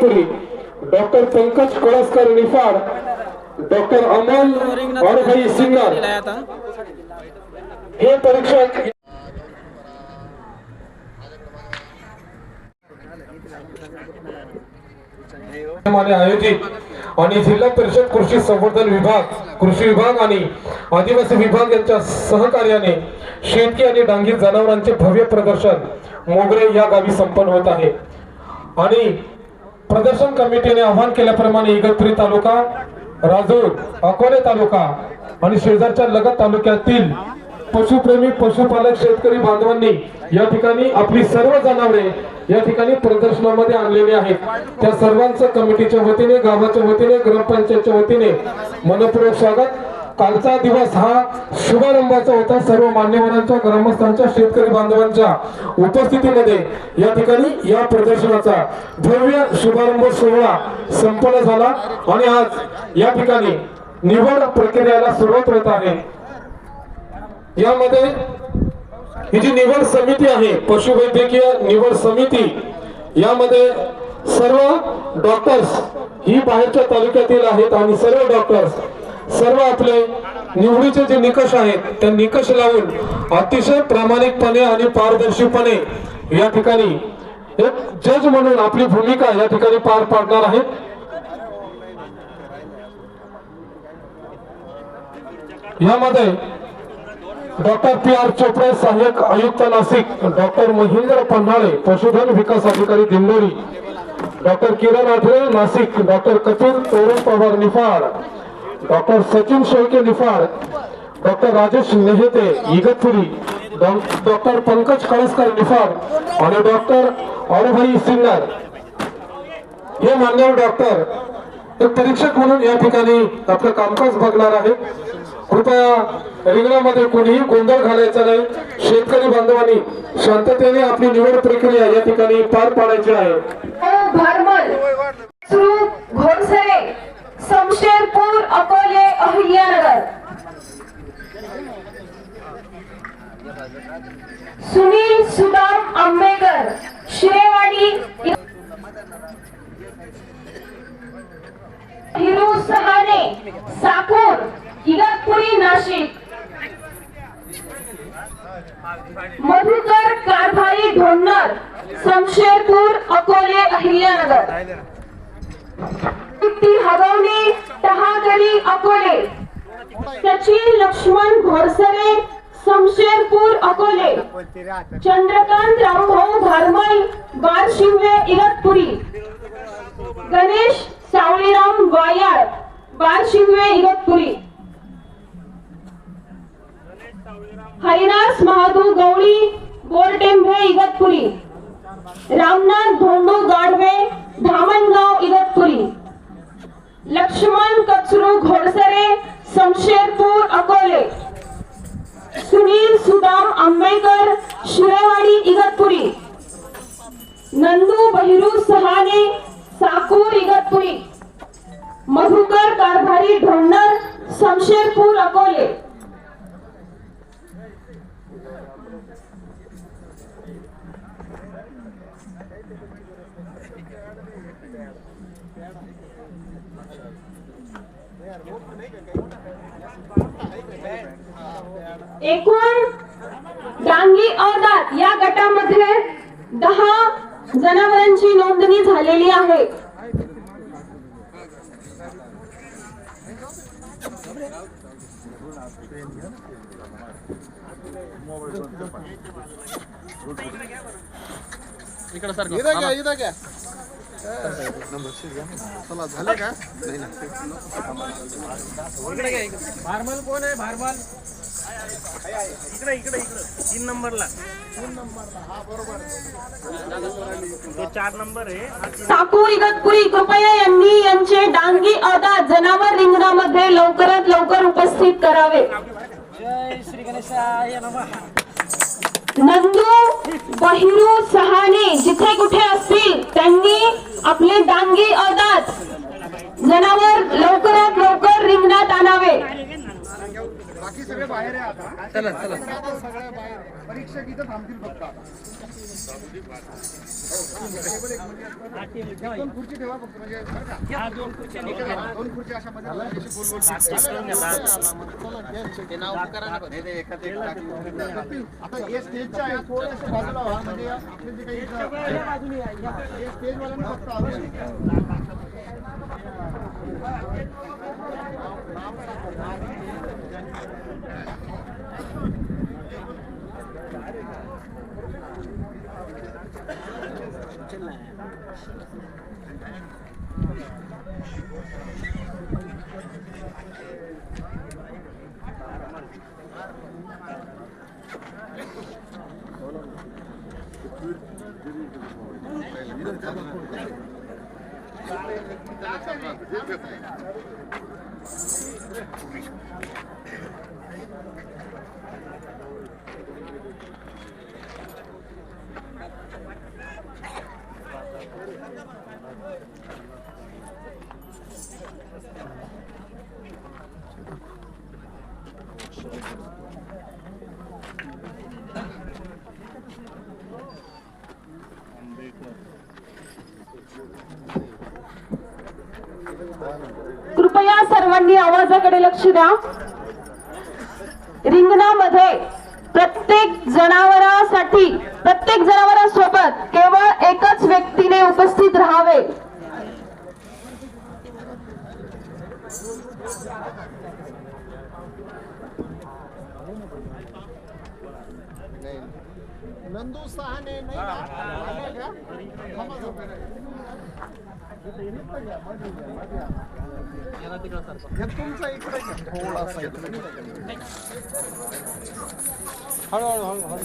पुरी doctor Pankaj Kolaskar Niphad doctor Amol औरभाई सिन्नर. हे परीक्षक आयोजित आणि जिल्हा परिषद कृषी संवर्धन विभाग कृषी विभाग आणि आदिवासी विभाग यांच्या सहकार्याने शेतकी आणि डांगी जनावरांचे भव्य प्रदर्शन मोगरे या गावी संपन्न होत आहे. आणि प्रदर्शन कमिटीने आवाहन केल्याप्रमाणे इगतपुरी तालुका राजूर अकोले तालुका आणि शेजारच्या लगत तालुक्यातील पशुप्रेमी पशुपालक शेतकरी बांधवांनी या ठिकाणी आपली सर्व जनावरे या ठिकाणी प्रदर्शनामध्ये आणलेली आहेत. त्या सर्वांचं कमिटीच्या वतीने गावाच्या वतीने ग्रामपंचायतच्या वतीने मनपूर्वक स्वागत. कालचा दिवस हा शुभारंभाचा होता. सर्व मान्यवरांच्या ग्रामस्थांच्या शेतकरी बांधवांच्या उपस्थितीमध्ये या ठिकाणी या प्रदर्शनाचा भव्य शुभारंभ सोहळा संपन्न झाला आणि आज या ठिकाणी निवड प्रक्रियेला सुरुवात होत आहे. यामध्ये ही जी निवड समिती आहे पशुवैद्यकीय निवड समिती यामध्ये सर्व डॉक्टर्स ही बाहेरच्या तालुक्यातील आहेत आणि सर्व डॉक्टर्स सर्व आपले निवडीचे जे निकष आहेत त्या निकष लावून अतिशय प्रामाणिकपणे आणि पारदर्शीपणे या ठिकाणी एक जज म्हणून आपली भूमिका या ठिकाणी पार पाडणार आहे. यामध्ये डॉक्टर पी आर चोपडे सहाय्यक आयुक्त नाशिक डॉक्टर महेंद्र पन्हाळे पशुधन विकास अधिकारी Dindori doctor Kiran Athare Nashik doctor Kapil Toran Pawar Niphad doctor Sachin Shelke Niphad doctor Rajesh Nehete Igatpuri डॉ- डॉक्टर पंकज कळसकर निफाड आणि डॉक्टर औरभाई सिन्नर. हे मान्यवर डॉक्टर एक परीक्षक म्हणून या ठिकाणी आपलं कामकाज बघणार आहे कृपया रिंगणामध्ये कोणीही गोंधळ घालायचा नाही. शेतकरी बांधवांनी शांततेने आपली निवड प्रक्रिया या ठिकाणी पार पाडायची आहे. समशेरपूर अकोले अहिल्यानगर. सुनील सुदाम आंबेकर शिरेवाडी हिरू सहाने साकूर इगतपुरी नाशिक. मधुकर कारभारी ढोणर समशेरपूर अकोले अहिल्यानगर. हरवणे टहागरी अकोले. सचिन लक्ष्मण घोरसरे समशेरपूर अकोले. चंद्रकांत रामभाऊ धारमल बारशिंगे इगतपुरी. गणेश सावळीराम वायाळ बारशिंगे इगतपुरी. हरिदास महादू गवळी बोरटेंभे इगतपुरी. रामनाथ धोंडू गाडवे धामणगाव इगतपुरी. लक्ष्मण कचरू घोडसरे शमशेरपूर अकोले. सुनील सुदाम आंबेकर शिरेवाडी इगतपुरी. नंदू बहिरू सहाने साकूर इगतपुरी. मधुकर कारभारी ढोंडर शमशेरपूर अकोले. एकूण डांगी औदात या गटामध्ये दहा जनावरांची नोंदणी झालेली आहे. इकडे सर इथं घ्या इथं घ्या. चला झाले का? इकडे. भारमल कोण आहे? भारमल इकडे इकडे इकडे तीन नंबरला तो चार नंबर आहे ठाकूर इगतपुरी कृपया यांनी यांचे डांगी अदा जनावर रिंगणामध्ये लवकरात लवकर उपस्थित करावे. जय श्री गणेशाय नमः नंदू बहिरू सहाने जिथे कुठे असतील त्यांनी आपले डांगी अदात जनावर लवकरात लवकर रिंगणात आणावे. सगळे बाहेर आहे आता. चला चला. सगळ्या बाहेर आहे. परीक्षक इथं थांबतील फक्त आता. एक दोन खुर्ची ठेवा फक्त म्हणजे बरं का? या दोन खुर्च्या आहे, दोन खुर्ची अशा मध्ये लावायची, गोल गोल आता हे स्टेजच्या आहे थोडेसे बाजूला व्हा. म्हणजे आपले जे काही इथं- हे स्टेजवाल्यांना फक्त आवडेल. Thank you. कृपया सर्वांनी आवाजाकडे लक्ष द्या. रिंगणामध्ये प्रत्येक जनावरासाठी प्रत्येक जनावरांसोबत केवळ व्यक्तीने उपस्थित राहावे. नंदू सहाने तुमचा इकडे थोडासा हळूहळू हळू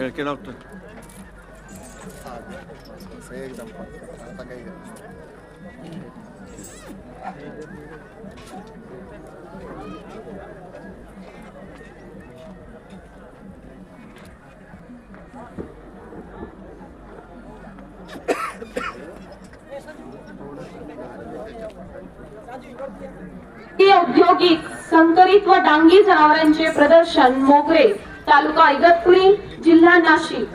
शेळके डॉक्टर हा, बस, एकदम आता काही औद्योगिक संकरित व डांगी जनावरांचे प्रदर्शन मोगरे तालुका इगतपुरी जिल्हा नाशिक.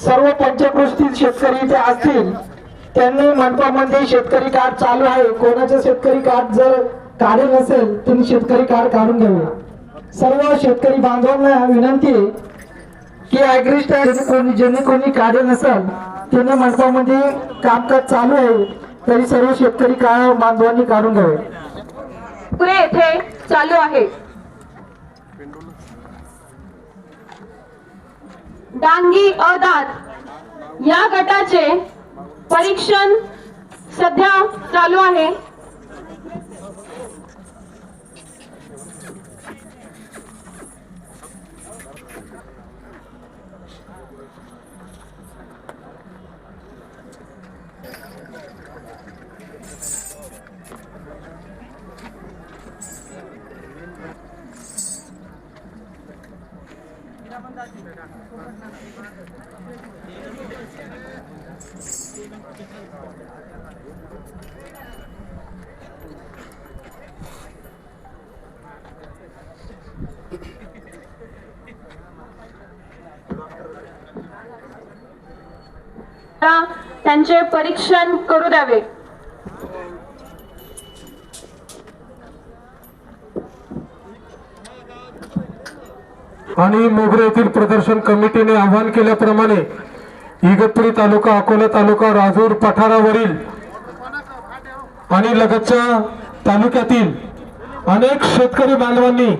सर्व पंचकृषीतील शेतकरी इथे असतील त्यांनी मंडपामध्ये शेतकरी कार्ड चालू आहे. कोणाचं शेतकरी कार्ड जर काढेल नसेल त्यांनी शेतकरी कार्ड काढून घ्यावे सर्व शेतकरी बांधवांना विनंती आहे की ऍग्रिस्ट ज्यांनी कोणी ज्यांनी कोणी काढे नसेल त्यांनी मंडपामध्ये कामकाज चालू आहे तरी सर्व शेतकरी का बांधवांनी काढून घ्यावे. पुढे येथे चालू आहे. डांगी अदात या गटाचे परीक्षण सध्या चालू आहे. त्यांचे परीक्षण करू द्यावे. आणि मोगरे येथील प्रदर्शन कमिटीने आवाहन केल्याप्रमाणे इगतपुरी तालुका अकोला तालुका राजूर पठारावरील आणि लगतच्या तालुक्यातील अनेक शेतकरी बांधवांनी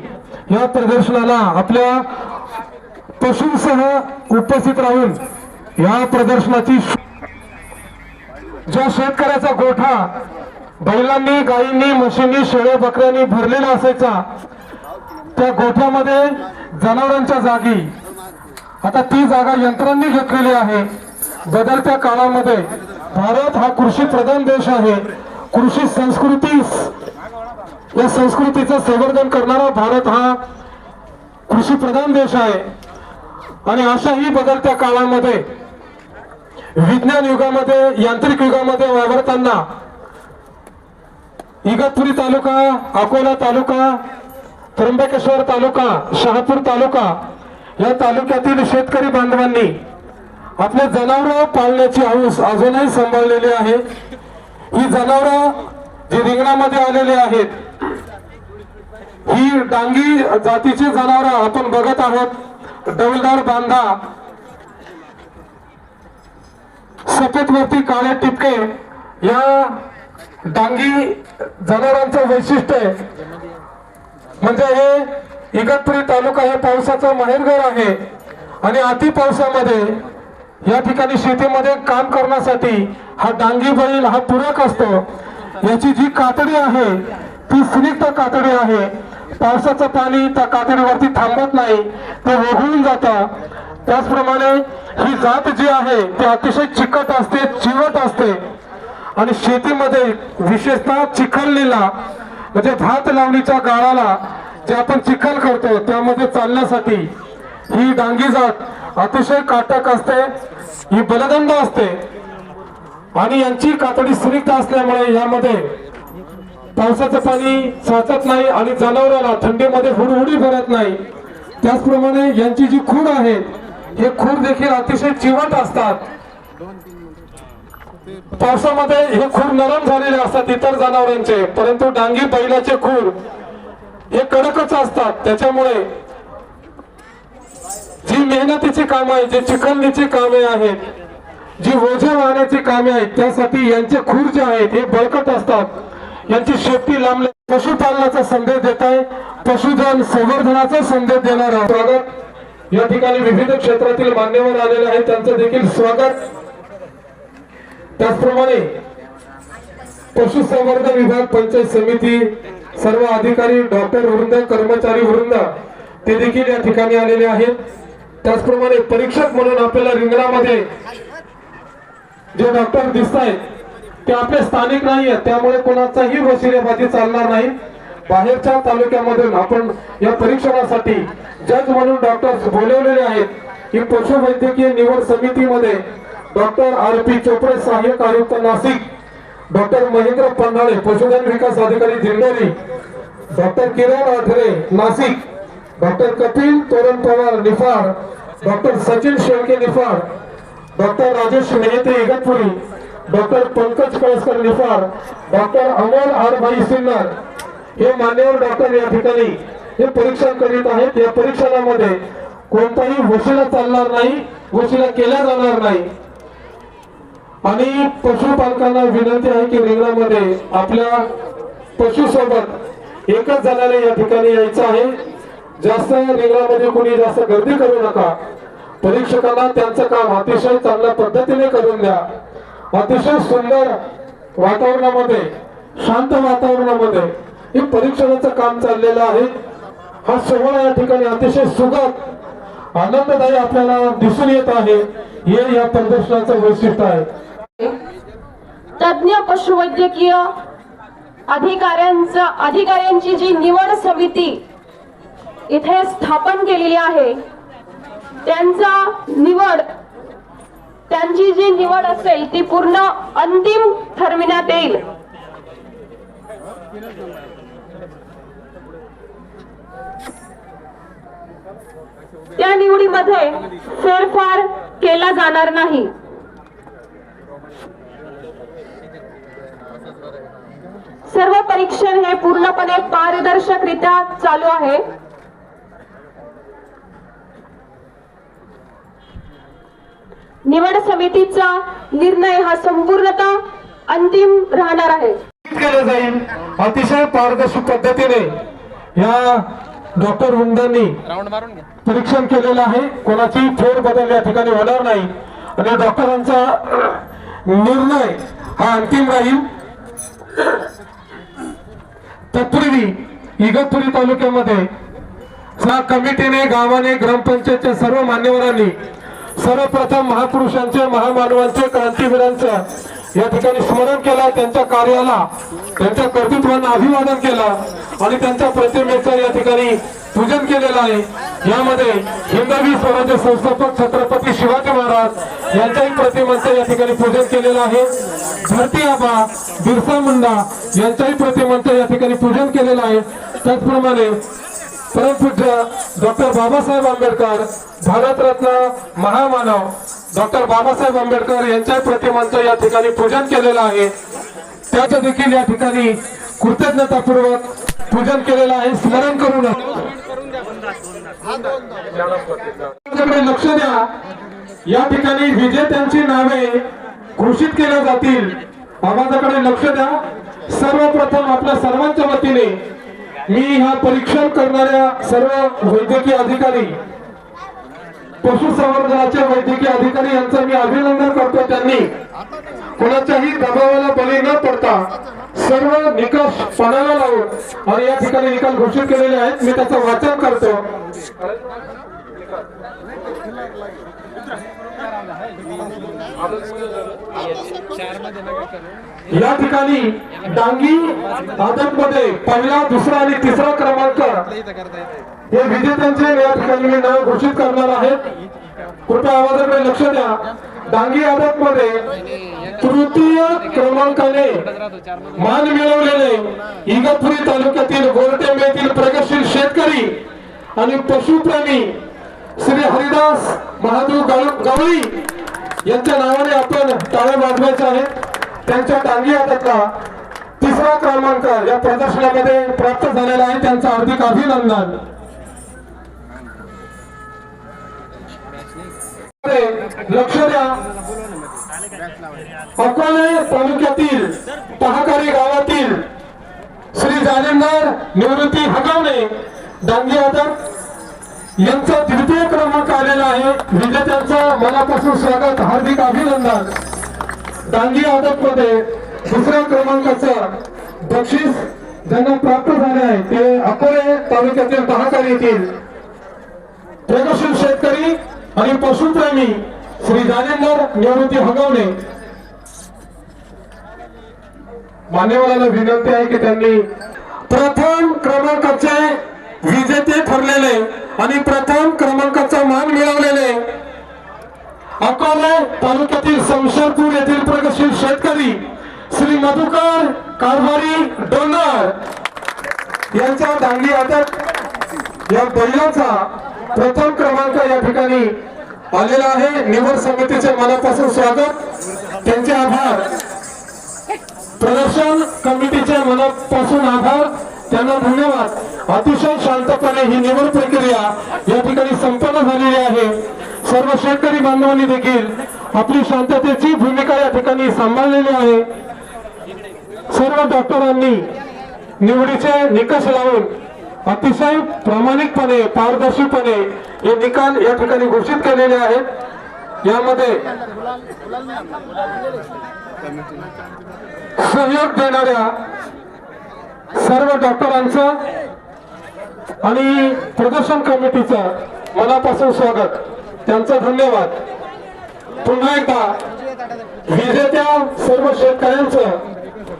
या प्रदर्शनाला आपल्या पशूंसह उपस्थित राहून या प्रदर्शनाची ज्या शेतकऱ्याचा गोठा बैलांनी गायींनी म्हशींनी शेळ्या बकऱ्यांनी भरलेला असायचा त्या गोठ्यामध्ये जनावरांच्या जागी. आता ती जागा यंत्रांनी घेतलेली आहे. बदलत्या काळामध्ये भारत हा कृषी प्रधान देश आहे. कृषी संस्कृती या संस्कृतीचं संवर्धन करणारा भारत हा कृषी प्रधान देश आहे. आणि अशाही बदलत्या काळामध्ये विज्ञान युगामध्ये यांत्रिक युगामध्ये वावरताना इगतपुरी तालुका अकोला तालुका त्र्यंबकेश्वर तालुका शहापूर तालुका या तालुक्यातील शेतकरी बांधवांनी आपले जनावरं पाळण्याची हौस अजूनही सांभाळलेली आहे. ही जनावरं जी रिंगणामध्ये आलेली आहेत ही डांगी जातीची जनावरं आपण बघत आहोत. डौलदार बांधा सफेद वरती काळे टिपके या डांगी जनावरांचं वैशिष्ट्य आहे. म्हणजे हे इगतपुरी तालुका हे पावसाचं माहेरघर आहे. आणि अति पावसामध्ये या ठिकाणी शेतीमध्ये काम करण्यासाठी हा डांगी बैल हा पूरक असतो. याची जी कातडी आहे ती स्निग्ध कातडी आहे. पावसाचं पाणी त्या कातडीवरती थांबत नाही ते ओघळून जातं. त्याचप्रमाणे ही जात जी आहे ती अतिशय चिकट असते चिवट असते. आणि शेतीमध्ये विशेषतः चिखललेला म्हणजे भात लावणीच्या गाळाला जे आपण चिखल करतो त्यामध्ये चालण्यासाठी ही डांगी जात अतिशय काटक असते ही बलदंड असते. आणि यांची कातडी स्निग्ध असल्यामुळे यामध्ये पावसाचं पाणी साचत नाही आणि जनावराला थंडीमध्ये हुडहुडी भरत नाही. त्याचप्रमाणे यांची जी खूण आहे हे खूण देखील अतिशय चिवट असतात. पावसामध्ये हे खूर नरम झालेले असतात इतर जनावरांचे. परंतु डांगी बैलाचे खूर हे कडकच असतात. त्याच्यामुळे जी मेहनतीची कामं आहेत जी चिखलनीची कामे आहेत जी ओझे वाहण्याची कामे आहेत त्यासाठी यांचे खूर जे आहेत हे बळकट असतात. यांची शेपटी लांबले पशुपालनाचा संदेश देत आहे. पशुधन संवर्धनाचा संदेश देणार आहे स्वागत. या ठिकाणी विविध क्षेत्रातील मान्यवर आलेले आहेत. त्यांचं देखील स्वागत. त्याचप्रमाणे पशुसंवर्धन विभाग पंचायत समिती सर्व अधिकारी डॉक्टर वृंद कर्मचारी वृंद ते देखील या ठिकाणी आलेले आहेत. त्याचप्रमाणे परीक्षक म्हणून आपल्याला रिंगणामध्ये जे डॉक्टर दिसत आहेत ते आपले स्थानिक नाही आहेत त्यामुळे कोणाचाही वशिलेबाजी चालणार नाही. बाहेरच्या तालुक्यामधून आपण या परीक्षणासाठी जज म्हणून डॉक्टर बोलवलेले आहेत. ही पशुवैद्यकीय निवड समितीमध्ये डॉक्टर आर पी चोपडे सहाय्यक आयुक्त नाशिक. डॉक्टर महेंद्र पन्हाळे पशुधन विकास अधिकारी Dindori. Doctor Kiran Athare Nashik. Doctor Kapil Toran Pawar Niphad. Doctor Sachin Shelke Niphad. Doctor Rajesh Mehete Igatpuri. Doctor Pankaj Kalaskar Niphad. Doctor Amol R भाई सिन्नर. हे मान्यवर डॉक्टर या ठिकाणी हे परीक्षण करीत आहेत. या परीक्षणामध्ये कोणताही वशिला चालणार नाही वशिला केला जाणार नाही. आणि पशुपालकांना विनंती आहे की रिंगणामध्ये आपल्या पशुसोबत एकच जणाला या ठिकाणी यायचं आहे. जास्त रिंगणामध्ये कोणी जास्त गर्दी करू नका. परीक्षकांना त्यांचं काम अतिशय चांगल्या पद्धतीने करून द्या. अतिशय सुंदर वातावरणामध्ये शांत वातावरणामध्ये हे परीक्षणाचं काम चाललेलं आहे. हा सोहळा या ठिकाणी अतिशय सुगत आनंददायी आपल्याला दिसून येत आहे. हे या प्रदर्शनाचं वैशिष्ट्य आहे. तज्ज्ञ पशुवैद्यकीय अधिकाऱ्यांचा अधिकाऱ्यांची जी निवड समिती इथे स्थापन केलेली आहे त्यांचा निवड त्यांची जी निवड असेल ती पूर्ण अंतिम ठरविण्यात येईल. त्या निवडीमध्ये फेरफार केला जाणार नाही. सर्व परीक्षण हे पूर्णपणे पारदर्शकरित्या चालू आहे. निवड समितीचा निर्णय हा संपूर्णता अंतिम राहणार आहे. केलं जाईल. अतिशय पारदर्शक पद्धतीने या डॉक्टर वृंदांनी परीक्षण केलेलं आहे. कोणाची फेरबदल या ठिकाणी होणार नाही. आणि डॉक्टरांचा निर्णय हा अंतिम राहील. तत्पूर्वी इगतपुरी तालुक्यामध्ये कमिटीने गावाने ग्रामपंचायतच्या सर्व मान्यवरांनी सर्वप्रथम महापुरुषांचे महामानवांचे क्रांतीवीरांचं या ठिकाणी स्मरण केलं त्यांच्या कार्याला त्यांच्या कर्तृत्वांना अभिवादन केलं आणि त्यांच्या प्रतिमेचं या ठिकाणी पूजन केलेलं आहे. यामध्ये हिंदवी स्वराज्य संस्थापक छत्रपती शिवाजी महाराज यांच्याही प्रतिमांचं या ठिकाणी पूजन केलेलं आहे. धरती आबा बिरसा मुंडा यांच्याही प्रतिमांचं या ठिकाणी पूजन केलेलं आहे. त्याचप्रमाणे परमपूज्य डॉक्टर बाबासाहेब आंबेडकर भारतरत्न महामानव डॉक्टर बाबासाहेब आंबेडकर यांच्या प्रतिमांचं या ठिकाणी पूजन केलेलं आहे. त्याचं देखील या ठिकाणी कृतज्ञतापूर्वक पूजन केलेलं आहे. स्मरण करून लक्ष द्या. या ठिकाणी विजेत्यांची नावे घोषित केल्या जातील. आवाजाकडे लक्ष द्या. सर्वप्रथम आपल्या सर्वांच्या वतीने मी ह्या परीक्षण करणाऱ्या सर्व वैद्यकीय अधिकारी पशुसंवर्धनाचे वैद्यकीय अधिकारी यांचं मी अभिनंदन करतो. त्यांनी कोणाच्याही दबावाला बळी न पडता सर्व निकष पणाला लावून आणि या ठिकाणी निकाल घोषित केलेले आहेत. मी त्याचं वाचन करतो. या ठिकाणी डांगी आदतमध्ये पहिला दुसरा आणि तिसरा क्रमांक हे विजेत्यांचे या ठिकाणी मी नाव घोषित करणार आहेत कृपया आवाजाकडे लक्ष द्या. डांगी आदत मध्ये तृतीय क्रमांकाने मान मिळवलेले इगतपुरी तालुक्यातील गोरटेंब येथील प्रगतशील शेतकरी आणि पशुप्रेमी श्री हरिदास महादेव गवळी यांच्या नावाने आपण टाळे वाजवायचे आहे. त्यांच्या टांगी आदतला तिसरा क्रमांक या प्रदर्शनामध्ये प्राप्त झालेला आहे. त्यांचं हार्दिक अभिनंदन. लक्ष द्या. अकोले तालुक्यातील पहाकारी गावातील श्री जालिंदर निवृत्ती हगवणे डांगी आदर यांचा द्वितीय क्रमांक आलेला आहे. विजेत्यांचं मनापासून स्वागत हार्दिक अभिनंदन. डांगी आदत मध्ये दुसऱ्या क्रमांकाचं बक्षीस ज्यांना प्राप्त झाले आहे ते अकोले तालुक्यातील पहाकार येथील प्रगतशील शेतकरी आणि पशुप्रेमी श्री जालिंदर निवृत्ती हगवणे. मान्यवरांना विनंती आहे की त्यांनी प्रथम क्रमांकाचे विजेते ठरलेले आणि प्रथम क्रमांकाचा मान मिळवलेले अकोला तालुक्यातील शमशेरपूर येथील प्रगतशील शेतकरी श्री मधुकर कारभारी डोंगर यांच्या दांडी आदत या बैलाचा प्रथम क्रमांक या ठिकाणी आलेला आहे. निवड समितीचे मनापासून स्वागत. त्यांचे आभार. प्रदर्शन कमिटीचे मनापासून आभार. त्यांना धन्यवाद. अतिशय शांतपणे ही निवड प्रक्रिया या ठिकाणी संपन्न झालेली आहे. सर्व शेतकरी बांधवांनी देखील आपली शांततेची भूमिका या ठिकाणी सांभाळलेली आहे. सर्व डॉक्टरांनी निवडीचे निकष लावून अतिशय प्रामाणिकपणे पारदर्शीपणे हे निकाल या ठिकाणी घोषित केलेले आहेत. यामध्ये सहयोग देणाऱ्या सर्व डॉक्टरांचं आणि प्रदर्शन कमिटीचं मनापासून स्वागत. त्यांचा धन्यवाद. पुन्हा एकदा विजेत्या सर्व शेतकऱ्यांचं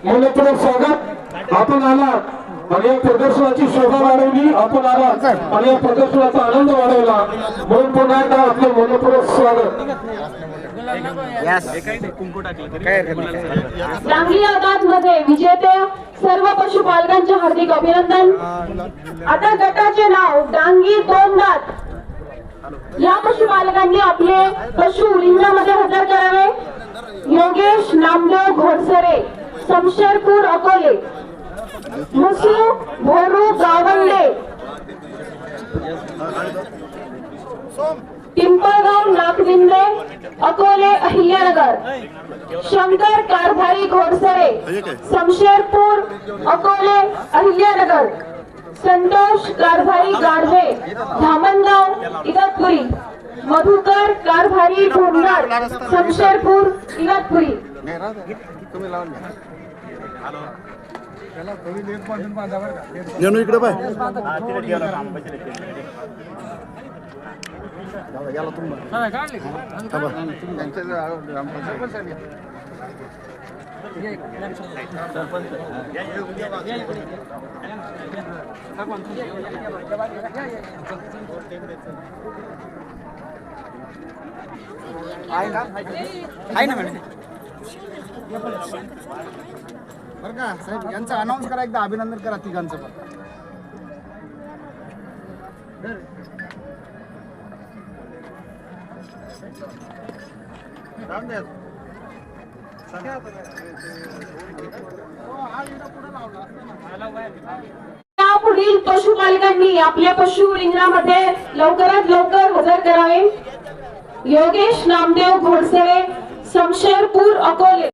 मनपूर्वक स्वागत. आपण आलात आणि या प्रदर्शनाची शोभा वाढवली. आपण आलात आणि या प्रदर्शनाचा आनंद वाढवला. म्हणून पुन्हा एकदा आपलं मनपूर्वक स्वागत. डांगली आदात मध्ये विजेते सर्व पशुपालकांचे हार्दिक अभिनंदन. आता गटाचे नाव डांगी दोन दात या पशुपालकांनी आपले पशु लिंगामध्ये हजर करावे. योगेश नामदेव घोडसरे शमशेरपूर अकोले मुसू भोरू गावंडे पिंपळगाव नागविंदे अकोले शंकर कारभारी घोडसरे. शमशेरपूर अकोले अहिल्यानगर. संतोष कारभारी गाढवे. धामणगाव इगतपुरी. मधुकर कारभारी ढोंगणार शमशेरपूर इगतपुरी. नेणू ना मॅडम बरं का? साहेब यांचं अनाऊन्स करा एकदा अभिनंदन करा तिघांचं पण. पुढील पशुपालकांनी आपल्या पशु रिंगणामध्ये लवकरात लवकर हजर करावे. योगेश नामदेव घोडसरे समशेरपूर अकोले.